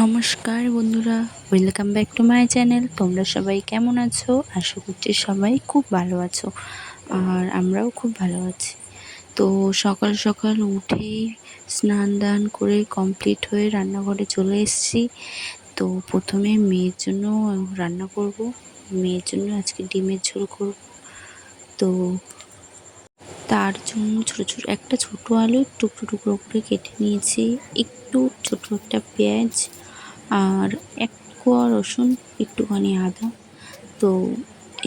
নমস্কার বন্ধুরা welcome back to my channel তোমরা সবাই কেমন আছো? আশা করছি সবাই খুব ভালো আছো, আর আমরাও খুব ভালো আছি। তো সকাল সকাল উঠেই স্নান দান করে কমপ্লিট হয়ে রান্নাঘরে চলে এসেছি। তো প্রথমে মেয়ের জন্য রান্না করব, মেয়ের জন্য আজকে ডিমের ঝোল করব। তো তার জন্য ছোটো ছোটো একটা ছোটো আলু টুকরো টুকরো করে কেটে নিয়েছি। একটু ছোটো একটা পেঁয়াজ আর এক কোয়া রসুন, একটুখানি আদা। তো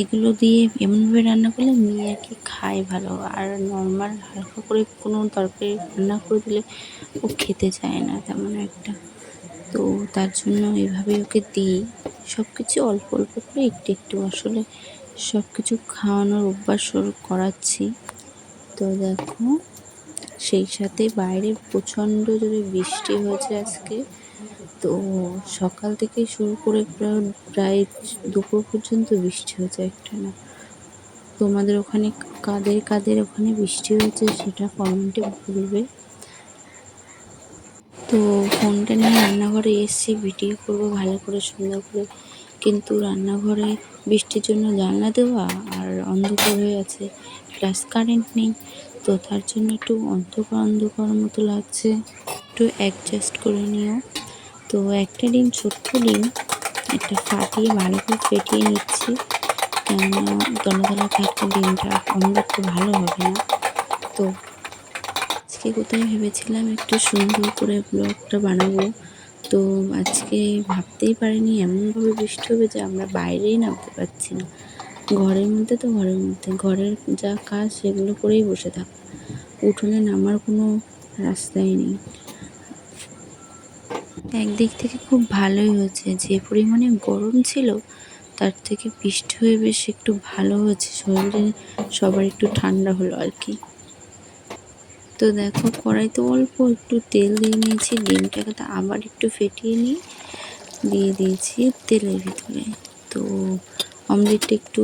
এগুলো দিয়ে এমনভাবে রান্না করলে মেয়ে আর কি খায় ভালো। আর নর্মাল হালকা করে কোনো তরকারি রান্না করে দিলে ও খেতে চায় না তেমন একটা। তো তার জন্য এভাবে ওকে দিই। সব কিছু অল্প অল্প করে একটু একটু আসলে সব কিছু খাওয়ানোর অভ্যাস করাচ্ছি। তো দেখো, সেই সাথে বাইরে প্রচণ্ড যদি বৃষ্টি হয়েছে আজকে। তো সকাল থেকে শুরু করে প্রায় দুপুর পর্যন্ত বৃষ্টি হয়েছে একটা না। তোমাদের ওখানে কাদের কাদের ওখানে বৃষ্টি হয়েছে সেটা কমেন্টে বলবে। তো ফোনটা নিয়ে রান্নাঘরে এসেছি, ভিডিও করব, ভালো করে সুন্দর করে। কিন্তু রান্নাঘরে বৃষ্টির জন্য জানলা দেওয়া আর অন্ধকার হয়ে আছে। প্লাস কারেন্ট নেই, তো তার জন্য একটু অন্ধকার অন্ধকার মতো লাগছে। একটু অ্যাডজাস্ট করে নিও। তো একটা ডিম ছোট্ট ডিম, একটা ফাটিয়ে ভালো করে ফেটিয়ে নিচ্ছি। কেননা দলা দলা থাকলে ডিমটা অমলেটটা ভালো হবে না। তো আজকে কোথায় ভেবেছিলাম একটু সুন্দর করে ব্লগটা বানাবো। তো আজকে ভাবতেই পারিনি, এমনভাবে বৃষ্টি হবে যে আমরা বাইরেই নামতে পারছি না। ঘরের মধ্যে তো ঘরের মধ্যে, ঘরের যা কাজ সেগুলো করেই বসে থাক। উঠোনে নামার কোনো রাস্তাই নেই। একদিক থেকে খুব ভালোই হয়েছে। যে পরিমাণে গরম ছিল, তার থেকে বৃষ্টি হয়ে বেশ একটু ভালো হয়েছে। শরীরে সবার একটু ঠান্ডা হলো আর কি। তো দেখো কড়াইতে অল্প, একটু তেল দিয়ে নিয়েছি। ডিমটাকে তো আবার একটু ফেটিয়ে নিই। দিয়ে দিয়েছি তেলের ভিতরে। তো অমলেটটা একটু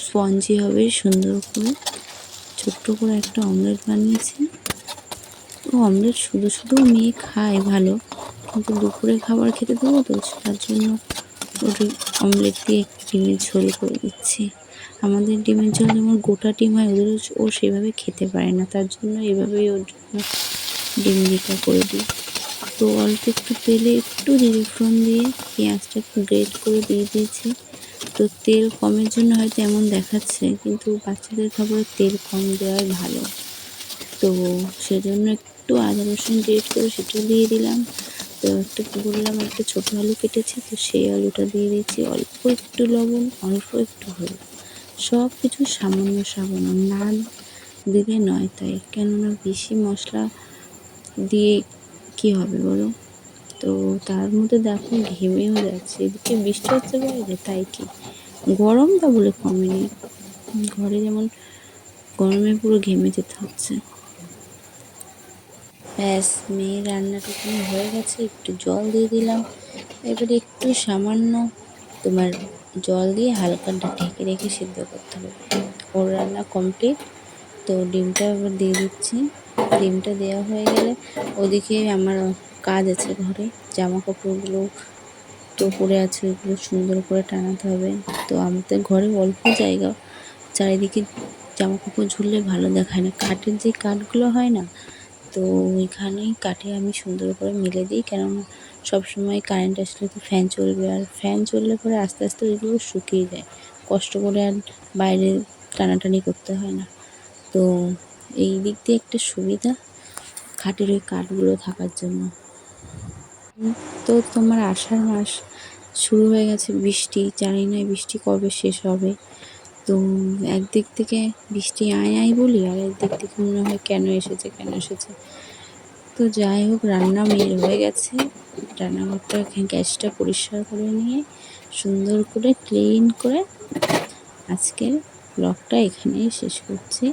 স্পঞ্জি হবে, সুন্দর করে। ছোট্ট করে একটা অমলেট বানিয়েছি। তো অমলেট শুধু শুধু মেয়ে খায়, ভালো। কিন্তু দুপুরে খাবার খেতে দেবো তো, তার জন্য ওটি অমলেট দিয়ে ডিমের ঝোল করে দিচ্ছি। আমাদের ডিমের ঝোল যেমন গোটা ডিম হয় ওদের ও সেভাবে খেতে পারে না। তার জন্য এভাবেই ওর জন্য ডিম দিটা করে দিই। তো অল্প একটু তেলে একটু জিরে ফোড়ন দিয়ে পেঁয়াজটা একটু গ্রেট করে দিয়ে দিয়েছি। তো তেল কমের জন্য হয়তো এমন দেখাচ্ছে, কিন্তু বাচ্চাদের খাবারে তেল কম দেওয়াই ভালো। তো সেজন্য একটু আদা রসুন গ্রেট করে সেটা দিয়ে দিলাম। তো একটা বললাম, একটা ছোটো আলু কেটেছি, তো সেই আলুটা দিয়ে দিয়েছি। অল্প একটু লবণ, অল্প একটু হলুদ। সব কিছু সামান্য সামান্য না দিলে নয় তাই। কেননা বেশি মশলা দিয়ে কি হবে বলো? তো তার মধ্যে দেখো ঘেমেও যাচ্ছে, এদিকে বৃষ্টি হচ্ছে বাইরে, তাই কি? গরমটা বলে কমেনি। ঘরে যেমন গরমে পুরো ঘেমে যেতে হচ্ছে ব্যাস, মেয়ের রান্নাটুকুনি হয়ে গেছে? একটু জল দিয়ে দিলাম। এবারে একটু সামান্য তোমার জল দিয়ে হালকা ঢেকে রেখে সিদ্ধ করতে হবে। ওর রান্না কমপ্লিট, তো ডিমটা এবার দিয়ে দিচ্ছি। ডিমটা দেওয়া হয়ে গেলে ওদিকে আমার কাজ আছে ঘরে জামা কাপড়গুলো তো পরে আছে ওগুলো সুন্দর করে টানাতে হবে। তো আমাদের ঘরে অল্প জায়গা, চারিদিকে জামা কাপড় ঝুললে ভালো দেখায় না। কাঠের যে কাঠগুলো হয় না, তো ওইখানেই কাঠে আমি সুন্দর করে মিলে দিই। কেননা সবসময় কারেন্ট আসলে তো ফ্যান চলবে, আর ফ্যান চললে পরে আস্তে আস্তে ওইগুলো শুকিয়ে যায়। কষ্ট করে আর বাইরে টানাটানি করতে হয় না। তো এই দিক দিয়ে একটা সুবিধা খাটের ওই কাঠগুলো থাকার জন্য। তো তোমার আষাঢ় মাস শুরু হয়ে গেছে, বৃষ্টি, জানি না বৃষ্টি কবে শেষ হবে। তো একদিক থেকে বৃষ্টি আয় আয় বলি, আর একদিক থেকে মনে হয় কেন এসেছে কেন এসেছে। তো যাই হোক, রান্না মেয়ের হয়ে গেছে। রান্নাঘরটা গ্যাসটা পরিষ্কার করে নিয়ে সুন্দর করে ক্লিন করে আজকের ব্লগটা এখানেই শেষ করছি।